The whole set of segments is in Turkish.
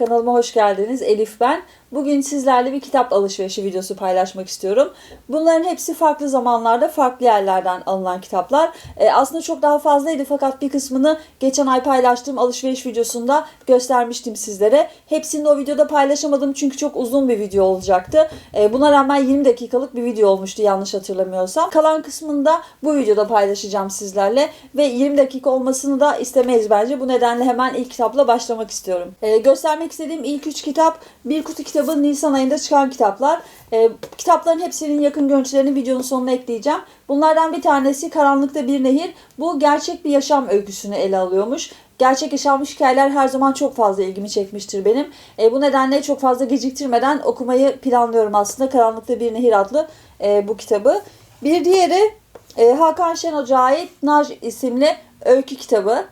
Kanalıma hoş geldiniz. Elif ben. Bugün sizlerle bir kitap alışverişi videosu paylaşmak istiyorum. Bunların hepsi farklı zamanlarda farklı yerlerden alınan kitaplar. Ee, aslında çok daha fazlaydı fakat bir kısmını geçen ay paylaştığım alışveriş videosunda göstermiştim sizlere. Hepsini o videoda paylaşamadım çünkü çok uzun bir video olacaktı. Ee, buna rağmen 20 dakikalık bir video olmuştu yanlış hatırlamıyorsam. Kalan kısmını da bu videoda paylaşacağım sizlerle ve 20 dakika olmasını da istemeyiz bence. Bu nedenle hemen ilk kitapla başlamak istiyorum. Ee, göstermek istediğim ilk üç kitap bir kutu kitabı Nisan ayında çıkan kitaplar. Ee, kitapların hepsinin yakın görüntülerini videonun sonuna ekleyeceğim. Bunlardan bir tanesi Karanlıkta Bir Nehir. Bu gerçek bir yaşam öyküsünü ele alıyormuş. Gerçek yaşanmış hikayeler her zaman çok fazla ilgimi çekmiştir benim. E, bu nedenle çok fazla geciktirmeden okumayı planlıyorum aslında. Karanlıkta Bir Nehir adlı e, bu kitabı. Bir diğeri e, Hakan Şen Hoca'ya ait Naj isimli öykü kitabı.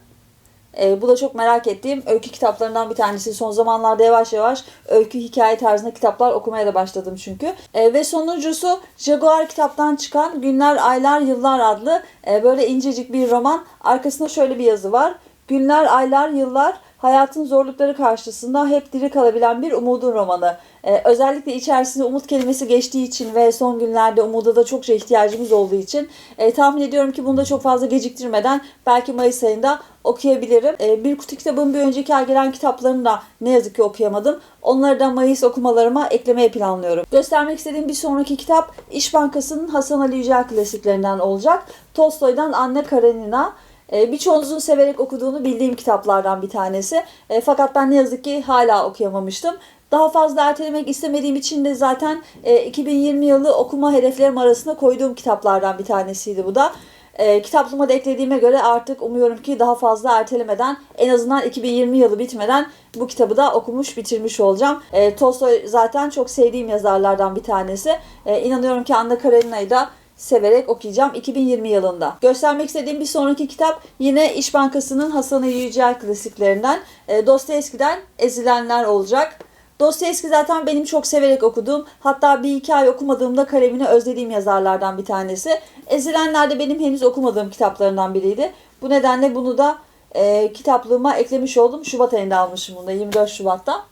E, bu da çok merak ettiğim öykü kitaplarından bir tanesi. Son zamanlarda yavaş yavaş öykü hikaye tarzında kitaplar okumaya da başladım çünkü. E, ve sonuncusu Jaguar kitaptan çıkan Günler, Aylar, Yıllar adlı e, böyle incecik bir roman. Arkasında şöyle bir yazı var. Günler, aylar, yıllar hayatın zorlukları karşısında hep diri kalabilen bir umudun romanı. Ee, özellikle içerisinde umut kelimesi geçtiği için ve son günlerde umuda da çokça ihtiyacımız olduğu için e, tahmin ediyorum ki bunu da çok fazla geciktirmeden belki Mayıs ayında okuyabilirim. E, bir kutu kitabın bir önceki ay gelen kitaplarını da ne yazık ki okuyamadım. Onları da Mayıs okumalarıma eklemeyi planlıyorum. Göstermek istediğim bir sonraki kitap İş Bankası'nın Hasan Ali Yücel klasiklerinden olacak. Tolstoy'dan Anne Karenina. E, birçoğunuzun severek okuduğunu bildiğim kitaplardan bir tanesi. E, fakat ben ne yazık ki hala okuyamamıştım. Daha fazla ertelemek istemediğim için de zaten e, 2020 yılı okuma hedeflerim arasında koyduğum kitaplardan bir tanesiydi bu da. E, kitaplığıma da eklediğime göre artık umuyorum ki daha fazla ertelemeden en azından 2020 yılı bitmeden bu kitabı da okumuş bitirmiş olacağım. E, Tolstoy zaten çok sevdiğim yazarlardan bir tanesi. E, inanıyorum ki Anna Karenina'yı da severek okuyacağım 2020 yılında. Göstermek istediğim bir sonraki kitap yine İş Bankası'nın Hasan Ali Yücel klasiklerinden e, Dostoyevski'den Ezilenler olacak. Dostoyevski zaten benim çok severek okuduğum, hatta bir iki ay okumadığımda kalemini özlediğim yazarlardan bir tanesi. Ezilenler de benim henüz okumadığım kitaplarından biriydi. Bu nedenle bunu da e, kitaplığıma eklemiş oldum. Şubat ayında almışım bunu da 24 Şubat'ta.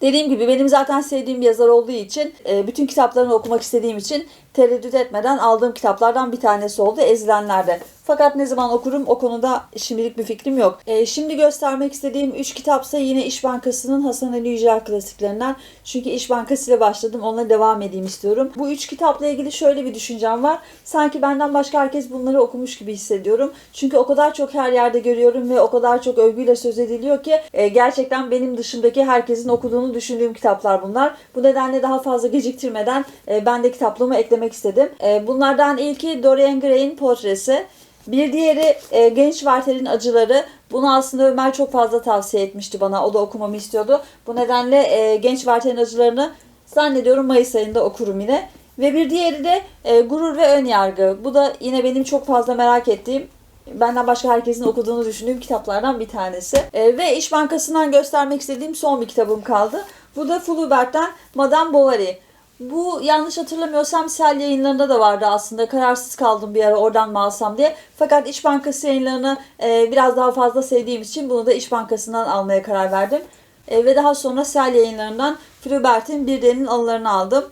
Dediğim gibi benim zaten sevdiğim bir yazar olduğu için, e, bütün kitaplarını okumak istediğim için tereddüt etmeden aldığım kitaplardan bir tanesi oldu Ezilenler'de. Fakat ne zaman okurum o konuda şimdilik bir fikrim yok. E, şimdi göstermek istediğim 3 kitapsa yine İş Bankası'nın Hasan Ali Yücel klasiklerinden. Çünkü İş Bankası ile başladım. Onunla devam edeyim istiyorum. Bu 3 kitapla ilgili şöyle bir düşüncem var. Sanki benden başka herkes bunları okumuş gibi hissediyorum. Çünkü o kadar çok her yerde görüyorum ve o kadar çok övgüyle söz ediliyor ki e, gerçekten benim dışımdaki herkesin okuduğunu düşündüğüm kitaplar bunlar. Bu nedenle daha fazla geciktirmeden e, ben de kitaplığıma eklemek istedim. E, bunlardan ilki Dorian Gray'in portresi. Bir diğeri e, Genç Werther'in Acıları. Bunu aslında Ömer çok fazla tavsiye etmişti bana. O da okumamı istiyordu. Bu nedenle e, Genç Werther'in Acılarını zannediyorum Mayıs ayında okurum yine. Ve bir diğeri de e, Gurur ve Ön Yargı. Bu da yine benim çok fazla merak ettiğim benden başka herkesin okuduğunu düşündüğüm kitaplardan bir tanesi. E, ve İş Bankası'ndan göstermek istediğim son bir kitabım kaldı. Bu da Flaubert'ten Madame Bovary. Bu yanlış hatırlamıyorsam Sel yayınlarında da vardı aslında. Kararsız kaldım bir ara oradan mı alsam diye. Fakat İş Bankası yayınlarını e, biraz daha fazla sevdiğim için bunu da İş Bankası'ndan almaya karar verdim. E, ve daha sonra Sel yayınlarından Flaubert'in Bir Delinin Anılarını aldım.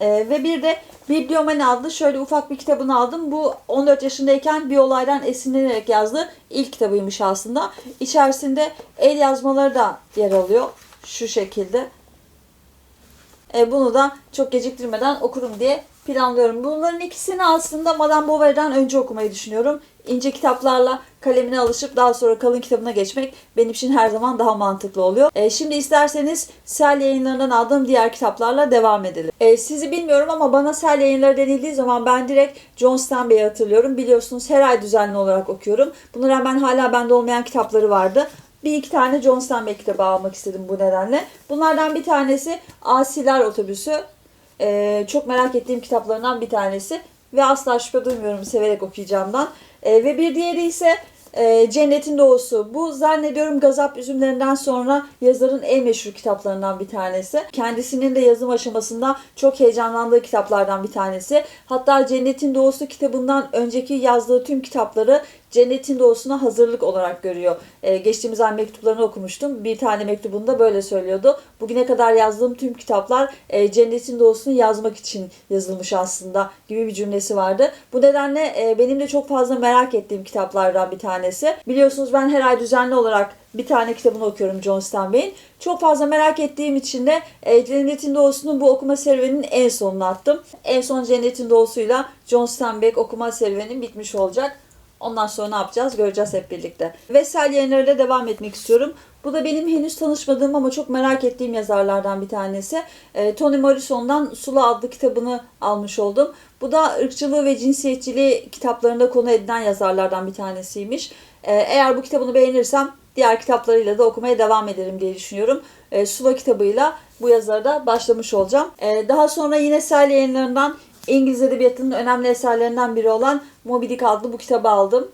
E, ve bir de Bibliomani adlı şöyle ufak bir kitabını aldım. Bu 14 yaşındayken bir olaydan esinlenerek yazdığı ilk kitabıymış aslında. İçerisinde el yazmaları da yer alıyor. Şu şekilde. E, bunu da çok geciktirmeden okurum diye planlıyorum. Bunların ikisini aslında Madame Bovary'den önce okumayı düşünüyorum. İnce kitaplarla kalemine alışıp daha sonra kalın kitabına geçmek benim için her zaman daha mantıklı oluyor. E, şimdi isterseniz Sel yayınlarından aldığım diğer kitaplarla devam edelim. E, sizi bilmiyorum ama bana Sel yayınları denildiği zaman ben direkt John Stanbey'i hatırlıyorum. Biliyorsunuz her ay düzenli olarak okuyorum. Buna rağmen hala bende olmayan kitapları vardı bir iki tane John Steinbeck kitabı almak istedim bu nedenle. Bunlardan bir tanesi Asiler Otobüsü. Ee, çok merak ettiğim kitaplarından bir tanesi. Ve asla şüphe duymuyorum severek okuyacağımdan. Ee, ve bir diğeri ise e, Cennetin Doğusu. Bu zannediyorum Gazap Üzümlerinden sonra yazarın en meşhur kitaplarından bir tanesi. Kendisinin de yazım aşamasında çok heyecanlandığı kitaplardan bir tanesi. Hatta Cennetin Doğusu kitabından önceki yazdığı tüm kitapları Cennetin Doğusu'na hazırlık olarak görüyor. Ee, geçtiğimiz ay mektuplarını okumuştum. Bir tane mektubunda böyle söylüyordu. Bugüne kadar yazdığım tüm kitaplar e, Cennetin Doğusu'nu yazmak için yazılmış aslında gibi bir cümlesi vardı. Bu nedenle e, benim de çok fazla merak ettiğim kitaplardan bir tanesi. Biliyorsunuz ben her ay düzenli olarak bir tane kitabını okuyorum John Steinbeck'in. Çok fazla merak ettiğim için de e, Cennetin Doğusu'nun bu okuma serüveninin en sonunu attım. En son Cennetin Doğusu'yla John Steinbeck okuma serüvenim bitmiş olacak. Ondan sonra ne yapacağız göreceğiz hep birlikte. Vesel yayınlarıyla devam etmek istiyorum. Bu da benim henüz tanışmadığım ama çok merak ettiğim yazarlardan bir tanesi. E, Toni Morrison'dan Sula adlı kitabını almış oldum. Bu da ırkçılığı ve cinsiyetçiliği kitaplarında konu edilen yazarlardan bir tanesiymiş. E, eğer bu kitabını beğenirsem diğer kitaplarıyla da okumaya devam ederim diye düşünüyorum. E, Sula kitabıyla bu yazara da başlamış olacağım. E, daha sonra yine Sel yayınlarından İngiliz Edebiyatı'nın önemli eserlerinden biri olan Moby Dick adlı bu kitabı aldım.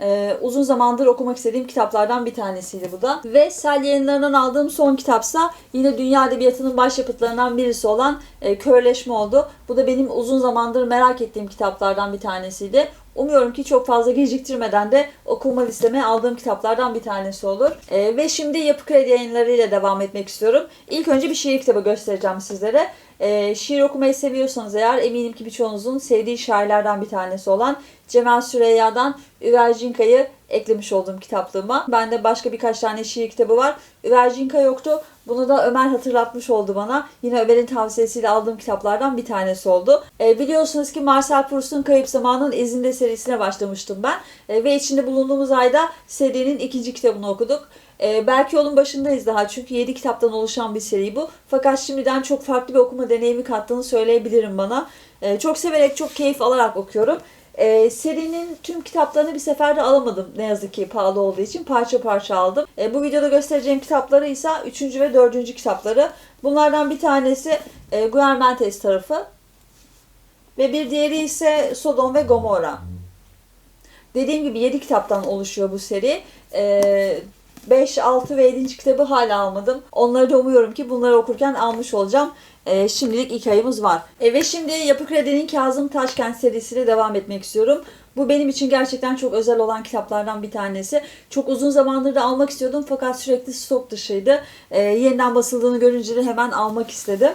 Ee, uzun zamandır okumak istediğim kitaplardan bir tanesiydi bu da. Ve Sel yayınlarından aldığım son kitapsa yine dünya edebiyatının başyapıtlarından birisi olan e, Körleşme oldu. Bu da benim uzun zamandır merak ettiğim kitaplardan bir tanesiydi. Umuyorum ki çok fazla geciktirmeden de okuma listeme aldığım kitaplardan bir tanesi olur. Ee, ve şimdi Yapı Kredi yayınlarıyla devam etmek istiyorum. İlk önce bir şiir kitabı göstereceğim sizlere. Ee, şiir okumayı seviyorsanız eğer eminim ki birçoğunuzun sevdiği şairlerden bir tanesi olan Cemal Süreyya'dan Üvercinka'yı eklemiş olduğum kitaplığıma. Bende başka birkaç tane şiir kitabı var. Üvercinka yoktu. Bunu da Ömer hatırlatmış oldu bana. Yine Ömer'in tavsiyesiyle aldığım kitaplardan bir tanesi oldu. E, biliyorsunuz ki Marcel Proust'un Kayıp Zamanın İzinde serisine başlamıştım ben. E, ve içinde bulunduğumuz ayda serinin ikinci kitabını okuduk. E, belki yolun başındayız daha çünkü 7 kitaptan oluşan bir seri bu. Fakat şimdiden çok farklı bir okuma deneyimi kattığını söyleyebilirim bana. E, çok severek, çok keyif alarak okuyorum. E, serinin tüm kitaplarını bir seferde alamadım ne yazık ki pahalı olduğu için parça parça aldım. E, bu videoda göstereceğim kitapları ise 3. ve 4. kitapları. Bunlardan bir tanesi e, Guermantes tarafı ve bir diğeri ise Sodom ve Gomorra. Dediğim gibi 7 kitaptan oluşuyor bu seri. E, 5, 6 ve 7. kitabı hala almadım. Onları da umuyorum ki bunları okurken almış olacağım. E, şimdilik ilk ayımız var. E, ve şimdi Yapı Kredi'nin Kazım Taşkent serisiyle devam etmek istiyorum. Bu benim için gerçekten çok özel olan kitaplardan bir tanesi. Çok uzun zamandır da almak istiyordum fakat sürekli stok dışıydı. E, yeniden basıldığını görünce de hemen almak istedim.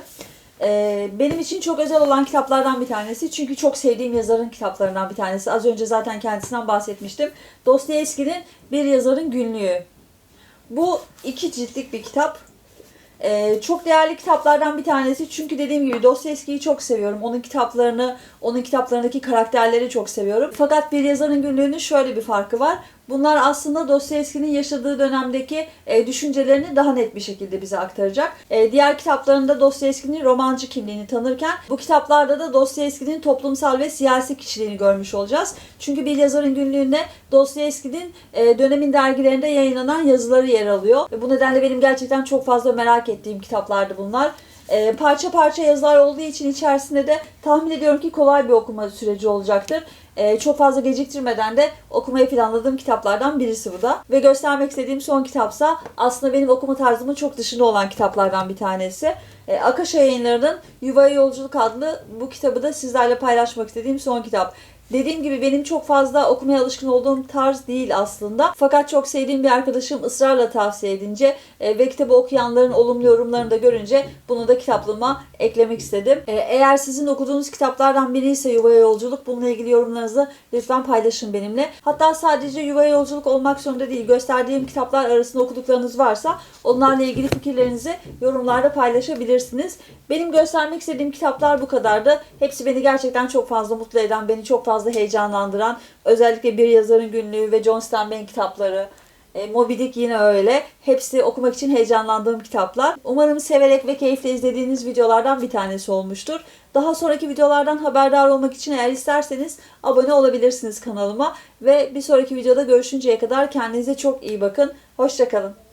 E, benim için çok özel olan kitaplardan bir tanesi. Çünkü çok sevdiğim yazarın kitaplarından bir tanesi. Az önce zaten kendisinden bahsetmiştim. Dostoyevski'nin Bir Yazarın Günlüğü. Bu iki ciltlik bir kitap. Ee, çok değerli kitaplardan bir tanesi. Çünkü dediğim gibi Dostoyevski'yi çok seviyorum. Onun kitaplarını, onun kitaplarındaki karakterleri çok seviyorum. Fakat bir yazarın günlüğünün şöyle bir farkı var. Bunlar aslında Dostoyevski'nin yaşadığı dönemdeki e, düşüncelerini daha net bir şekilde bize aktaracak. E, diğer kitaplarında Dostoyevski'nin romancı kimliğini tanırken bu kitaplarda da Dostoyevski'nin toplumsal ve siyasi kişiliğini görmüş olacağız. Çünkü bir yazarın günlüğünde Dostoyevski'nin e, dönemin dergilerinde yayınlanan yazıları yer alıyor. Ve bu nedenle benim gerçekten çok fazla merak ettiğim kitaplardı bunlar. E, parça parça yazılar olduğu için içerisinde de tahmin ediyorum ki kolay bir okuma süreci olacaktır. E, çok fazla geciktirmeden de okumayı planladığım kitaplardan birisi bu da. Ve göstermek istediğim son kitapsa aslında benim okuma tarzımın çok dışında olan kitaplardan bir tanesi. E, Akaşa yayınlarının Yuvaya Yolculuk adlı bu kitabı da sizlerle paylaşmak istediğim son kitap. Dediğim gibi benim çok fazla okumaya alışkın olduğum tarz değil aslında. Fakat çok sevdiğim bir arkadaşım ısrarla tavsiye edince e, ve kitabı okuyanların olumlu yorumlarını da görünce bunu da kitaplığıma eklemek istedim. E, eğer sizin okuduğunuz kitaplardan biri ise Yuvaya Yolculuk bununla ilgili yorumlarınızı lütfen paylaşın benimle. Hatta sadece Yuvaya Yolculuk olmak zorunda değil. Gösterdiğim kitaplar arasında okuduklarınız varsa onlarla ilgili fikirlerinizi yorumlarda paylaşabilirsiniz. Benim göstermek istediğim kitaplar bu kadardı. Hepsi beni gerçekten çok fazla mutlu eden, beni çok fazla heyecanlandıran, özellikle Bir Yazarın Günlüğü ve John Steinbeck'in kitapları, e, Moby Dick yine öyle. Hepsi okumak için heyecanlandığım kitaplar. Umarım severek ve keyifle izlediğiniz videolardan bir tanesi olmuştur. Daha sonraki videolardan haberdar olmak için eğer isterseniz abone olabilirsiniz kanalıma. Ve bir sonraki videoda görüşünceye kadar kendinize çok iyi bakın. Hoşçakalın.